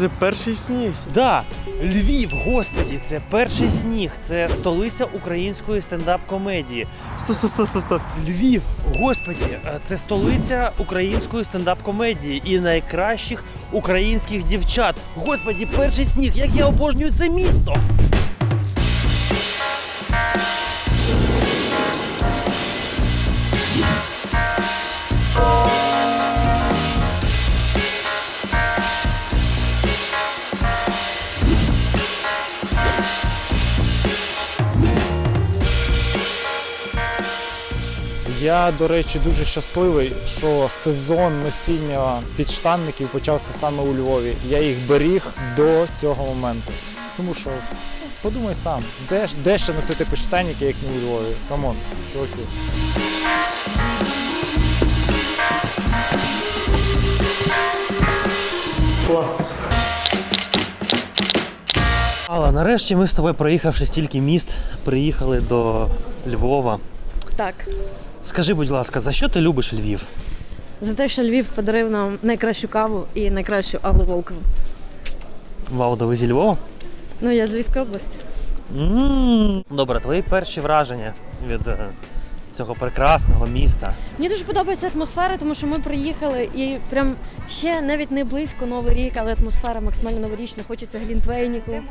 Просто перший сніг. Да, Львів, господі, це перший сніг, це столиця української стендап-комедії. Стоп, стоп, стоп, стоп, стоп. Львів, господі, е, це столиця української стендап-комедії і найкращих українських дівчат. Господі, перший сніг, як я обожнюю це місто. Я, до речі, дуже щасливий, що сезон носіння підштанників почався саме у Львові. Я їх беріг до цього моменту. Тому що подумай сам, де, де ще носити підштанники, як не у Львові? Камон, чуваки. Клас. Алла, нарешті ми з тобою, проїхавши стільки міст, приїхали до Львова. Так, Скажи, будь ласка, за що ти любиш Львів? за те, що Львів подарив нам найкращу каву і найкращу Аллу Волкову. Вау, да ви зі Львова? Ну, я з Львівської області. м Добре, твої перші враження від е, цього прекрасного міста. Мені дуже подобається атмосфера, тому що ми приїхали і прям ще навіть не близько Новий рік, але атмосфера максимально новорічна. Хочеться глінтвейніку. Е,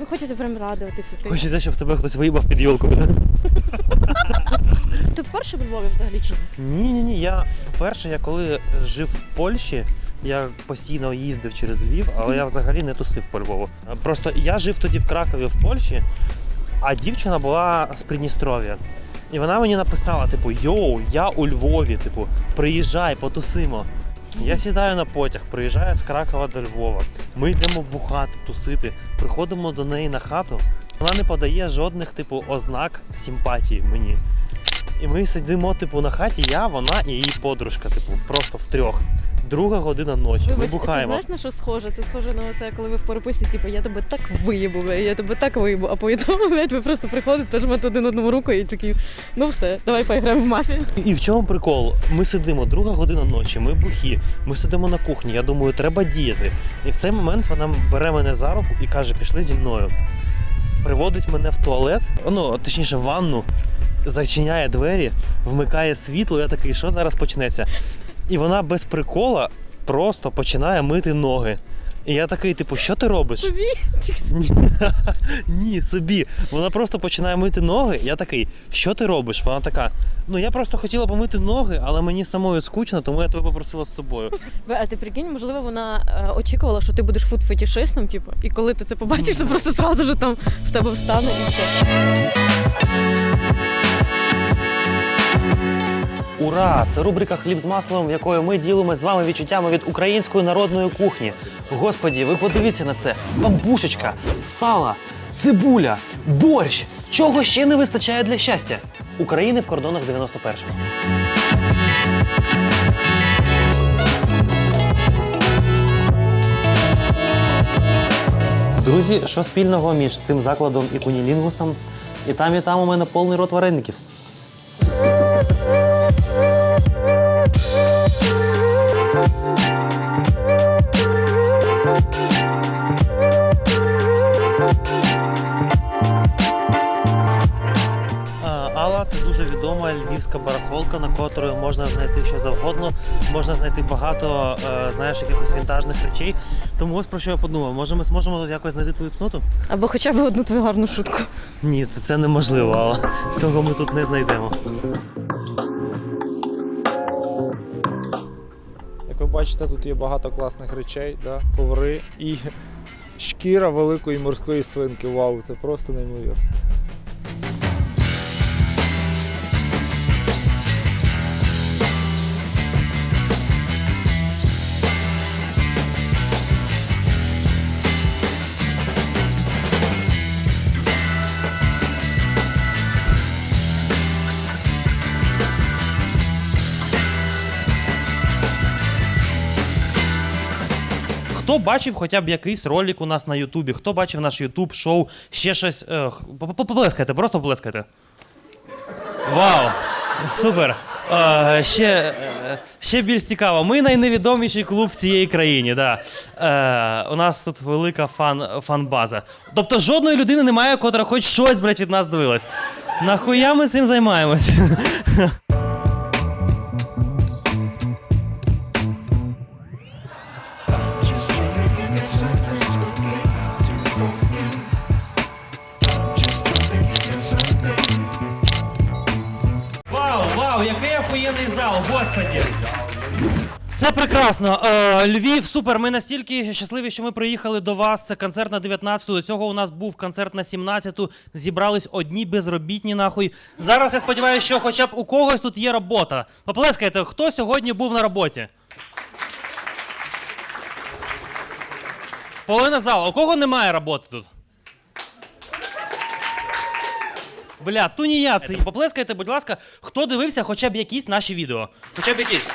ну, хочеться прям радуватися. Хочеться, щоб тебе хтось виїбав під йолкою. Ти вперше в Львові взагалі чи ні? Ні, ні. Я по-перше, я коли жив в Польщі, я постійно їздив через Львів, але я взагалі не тусив по Львову. Просто я жив тоді в Кракові в Польщі, а дівчина була з Придністров'я. І вона мені написала: типу, йоу, я у Львові, типу, приїжджай, потусимо. Я сідаю на потяг, приїжджаю з Кракова до Львова. Ми йдемо бухати, тусити, приходимо до неї на хату. Вона не подає жодних типу ознак симпатії мені. І ми сидимо, типу, на хаті, я, вона і її подружка, типу, просто втрьох. Друга година ночі. ми Вибач, це бухаємо. знаєш на що схоже? Це схоже на це, коли ви в переписці, типу, я тебе так виїбу, бля, я тебе так виїбу, а по ітогу, блядь, ви просто приходите, жмете один одному руку і такі, ну все, давай поіграємо в мафію. І в чому прикол? Ми сидимо, друга година ночі, ми бухі, ми сидимо на кухні. Я думаю, треба діяти. І в цей момент вона бере мене за руку і каже: пішли зі мною. Приводить мене в туалет, ну точніше, в ванну, зачиняє двері, вмикає світло. Я такий, що зараз почнеться? І вона без прикола просто починає мити ноги. І я такий, типу, що ти робиш? Тобі? Ні, Ні, собі. Вона просто починає мити ноги. Я такий, що ти робиш? Вона така. Ну я просто хотіла помити ноги, але мені самою скучно, тому я тебе попросила з собою. А ти прикинь, можливо, вона е, очікувала, що ти будеш фуд-фетішистом, типу, і коли ти це побачиш, то просто зразу ж там в тебе встане і все. Ура! Це рубрика Хліб з маслом, в якої ми ділимося з вами відчуттями від української народної кухні. Господі, ви подивіться на це: бамбушечка, сала, цибуля, борщ. Чого ще не вистачає для щастя? України в кордонах 91-го. Друзі, що спільного між цим закладом і кунілінгусом? І там, і там у мене повний рот вареників. Дуже львівська барахолка, на котрої можна знайти що завгодно, можна знайти багато е, знаєш, якихось вінтажних речей. Тому ось про що я подумав, може ми зможемо якось знайти твою цноту? Або хоча б одну твою гарну шутку. Ні, це неможливо, Алла. Цього ми тут не знайдемо. Як ви бачите, тут є багато класних речей, да? коври і шкіра великої морської свинки. Вау, це просто неймовірно. Хто бачив хоча б якийсь ролик у нас на Ютубі? Хто бачив наш Ютуб, шоу, ще щось. е, Поплескайте, просто поплескайте. Вау! Супер! Е, ще, е, ще більш цікаво. Ми найневідоміший клуб в цієї країні. Да. Е, у нас тут велика фан, фан-база. Тобто жодної людини немає, котра хоч щось, блядь, від нас дивилась. Нахуя ми цим займаємось? зал, господі! Це прекрасно. Е, Львів, супер. Ми настільки щасливі, що ми приїхали до вас. Це концерт на 19-ту. До цього у нас був концерт на 17-ту. Зібрались одні безробітні, нахуй. Зараз я сподіваюся, що хоча б у когось тут є робота. Поплескайте, хто сьогодні був на роботі? Половина зала. У кого немає роботи тут? Бля, тунеядці. Поплескайте, будь ласка, хто дивився хоча б якісь наші відео. Хоча б якісь.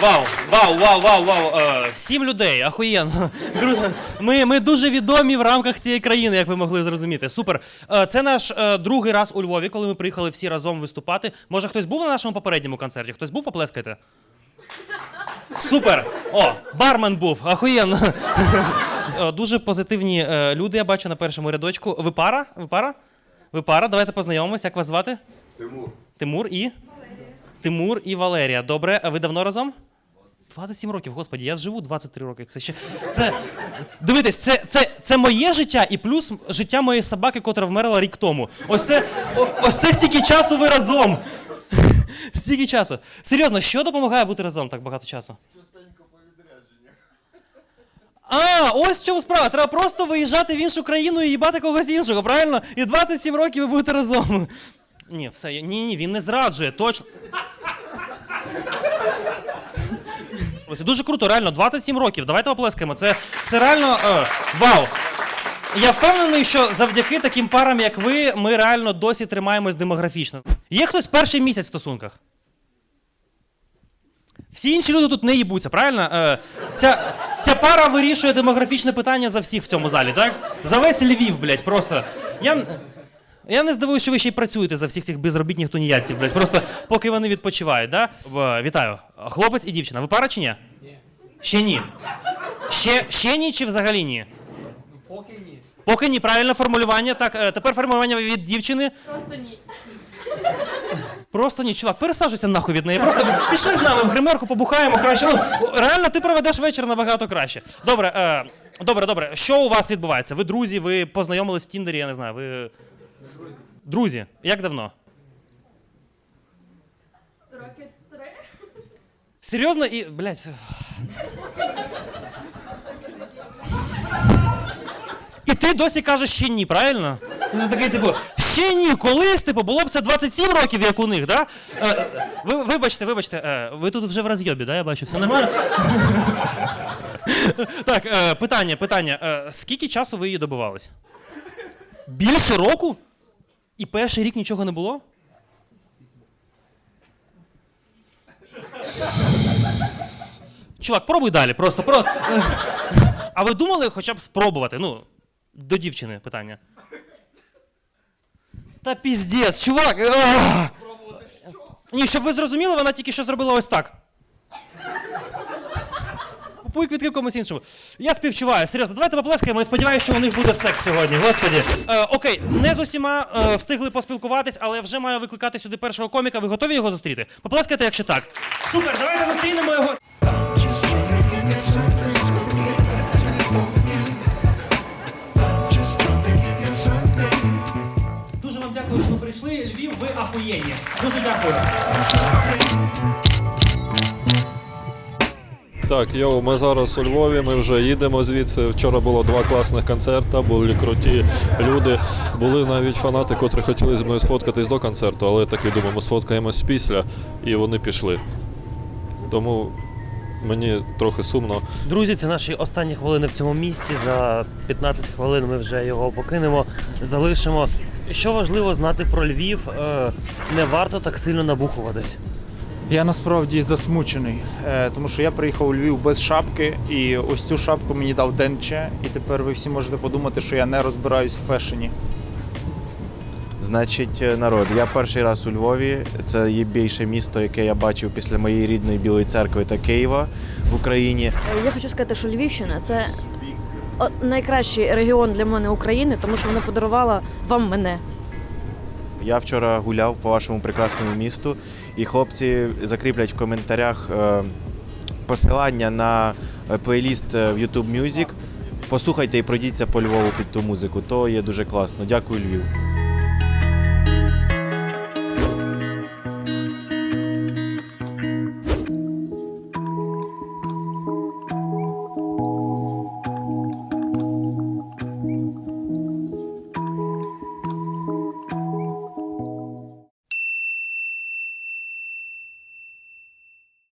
Вау, вау, вау, вау, вау. Е, сім людей, ахуєнно. Ми, ми дуже відомі в рамках цієї країни, як ви могли зрозуміти. Супер. Е, це наш е, другий раз у Львові, коли ми приїхали всі разом виступати. Може, хтось був на нашому попередньому концерті? Хтось був, поплескайте? Супер! О, бармен був, ахуєнно. Е, Дуже позитивні е, люди, я бачу на першому рядочку. Ви пара? Ви пара? Ви пара? Давайте познайомимося. Як вас звати? Тимур. Тимур і? Валерія. Тимур і Валерія. Добре, а ви давно разом? 27 років, господі, я живу 23 роки. Це ще. Це. Дивитесь, це, це, це моє життя і плюс життя моєї собаки, котра вмерла рік тому. Ось це, о- ось це стільки часу ви разом. Стільки часу. Серйозно, що допомагає бути разом так багато часу? Частенько. А, ось в чому справа. Треба просто виїжджати в іншу країну і їбати когось іншого, правильно? І 27 років ви будете разом. Ні, все, ні, ні, він не зраджує, точно. Це дуже круто, реально, 27 років. Давайте оплескаємо. Це, це реально е, вау. Я впевнений, що завдяки таким парам, як ви, ми реально досі тримаємось демографічно. Є хтось перший місяць в стосунках? Всі інші люди тут не їбуться, правильно? Е, ця, ця пара вирішує демографічне питання за всіх в цьому залі, так? За весь Львів, блядь, просто. Я, я не здивуюся, що ви ще й працюєте за всіх цих безробітних туніяців, блядь, просто поки вони відпочивають, да? В- Вітаю. Хлопець і дівчина. Ви пара чи ні? Ні. Ще ні. Ще, ще ні чи взагалі ні? Поки ні. Поки ні, правильне формулювання. Так, е, тепер формулювання від дівчини. Просто ні. Просто ні, чувак, пересаджуйся нахуй від неї. Просто пішли з нами в гримерку, побухаємо краще. Ну, реально, ти проведеш вечір набагато краще. Добре, е, добре, добре. Що у вас відбувається? Ви друзі, ви познайомились в Тіндері, я не знаю. Ви. Друзі. Як давно? Роки три. Серйозно і. Блять. І ти досі кажеш ще ні, правильно? Ну такий, типу, ще ні, колись, типу, було б це 27 років, як у них, да? Е, ви, вибачте, вибачте, е, ви тут вже в розйобі, да, я бачу, все нормально? так, е, питання, питання. Е, скільки часу ви її добивались? Більше року? І перший рік нічого не було? Чувак, пробуй далі. Просто про. А ви думали хоча б спробувати? Ну, до дівчини питання. Та піздець, чувак. а! Ні, щоб ви зрозуміли, вона тільки що зробила ось так. Купуй квітки комусь іншому. Я співчуваю, серйозно. Давайте поплескаємо і сподіваюся, що у них буде секс сьогодні. Господі. Е, окей, не з усіма е, встигли поспілкуватись, але вже маю викликати сюди першого коміка. Ви готові його зустріти? Поплескайте, якщо так. Супер, давайте зустрінемо його. Так, йоу, ми зараз у Львові, ми вже їдемо звідси. Вчора було два класних концерти, були круті люди. Були навіть фанати, котрі хотіли з мною сфоткатись до концерту, але таки думаємо, сфоткаємось після, і вони пішли. Тому мені трохи сумно. Друзі, це наші останні хвилини в цьому місці. За 15 хвилин ми вже його покинемо, залишимо. Що важливо знати про Львів, е, не варто так сильно набухуватись. Я насправді засмучений, е, тому що я приїхав у Львів без шапки, і ось цю шапку мені дав Денче, і тепер ви всі можете подумати, що я не розбираюсь в фешені. Значить, е, народ, я перший раз у Львові. Це є більше місто, яке я бачив після моєї рідної Білої церкви та Києва в Україні. Е, Я хочу сказати, що Львівщина це найкращий регіон для мене України, тому що вона подарувала вам мене. Я вчора гуляв по вашому прекрасному місту, і хлопці закріплять в коментарях е, посилання на е, плейліст е, в YouTube Music. Послухайте і пройдіться по Львову під ту музику. То є дуже класно. Дякую, Львів.